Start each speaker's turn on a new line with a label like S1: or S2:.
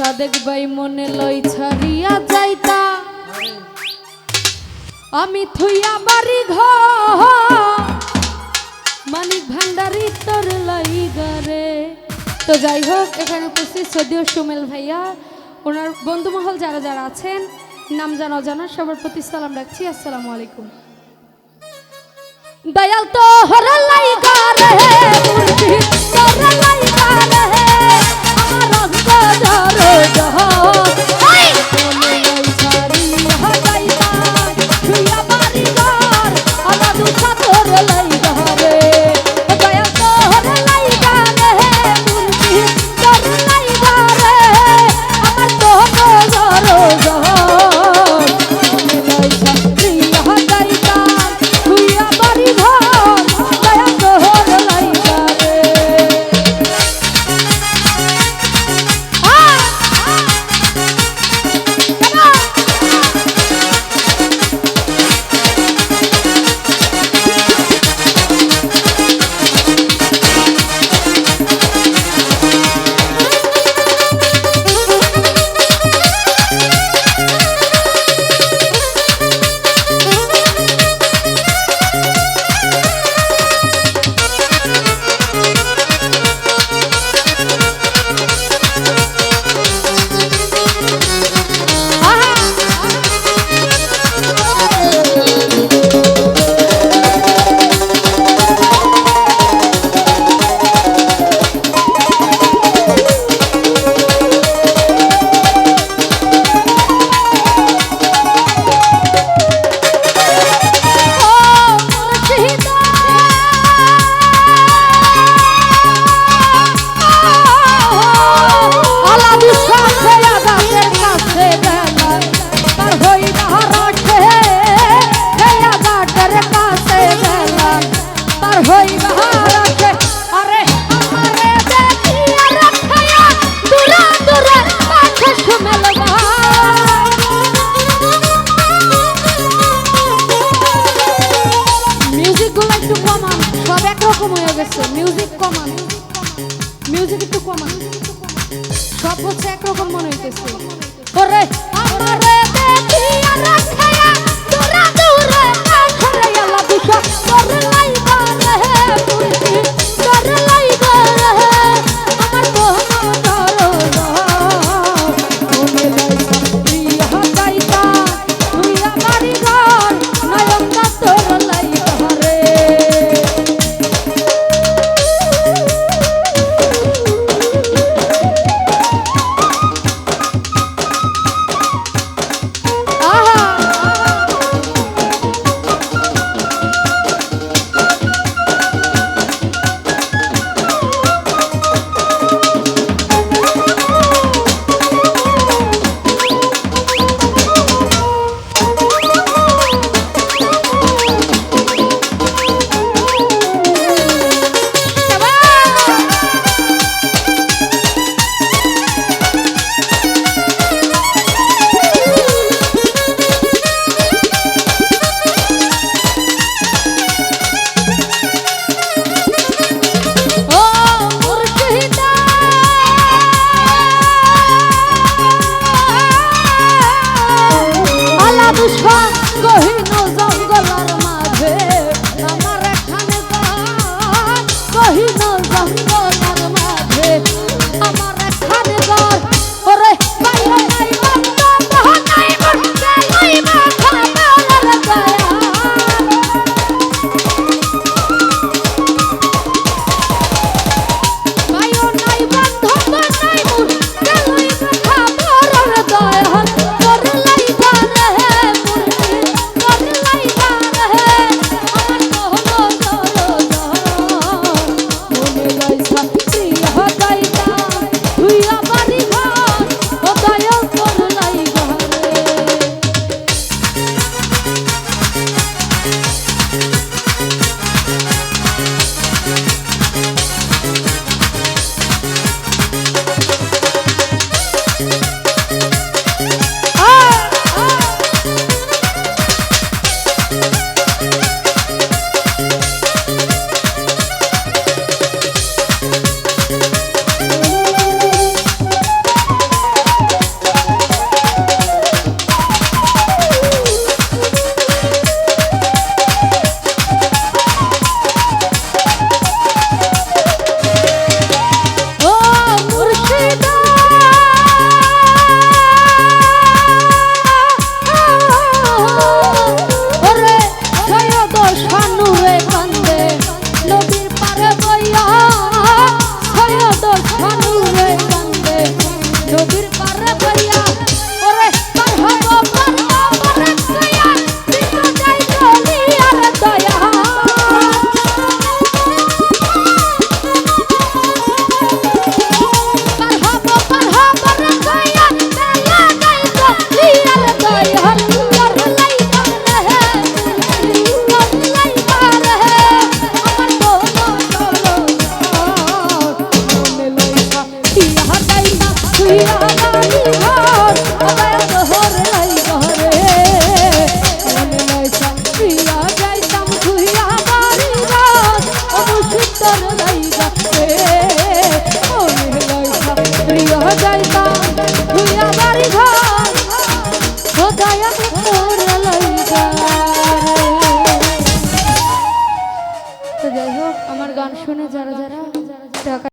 S1: Sadek by মনে লই ছাড়িয়া যাইতা। আমি থুইয়া বাড়ি ঘর, মানিক ভান্ডারি তোর লাইগারে তো যাই হোক, এখানে উপস্থিত সদীয় সুমেল ভাইয়া, ওনার বন্ধুমহল যারা যারা আছেন, নাম জানা অজানা, সবার প্রতি সালাম রাখছি, আসসালামু আলাইকুম। দয়াল তো হর লাইগারে মুর্শি তোর লাইগারে আমার অঙ্গ মিউজিকগুলো একটু কমান। সব একরকম হয়ে গেছে। মিউজিক কমান। মিউজিক একটু কমান। সব হচ্ছে একরকম মনে হইতেছে। পুষ্পা গহিন জঙ্গলার মা।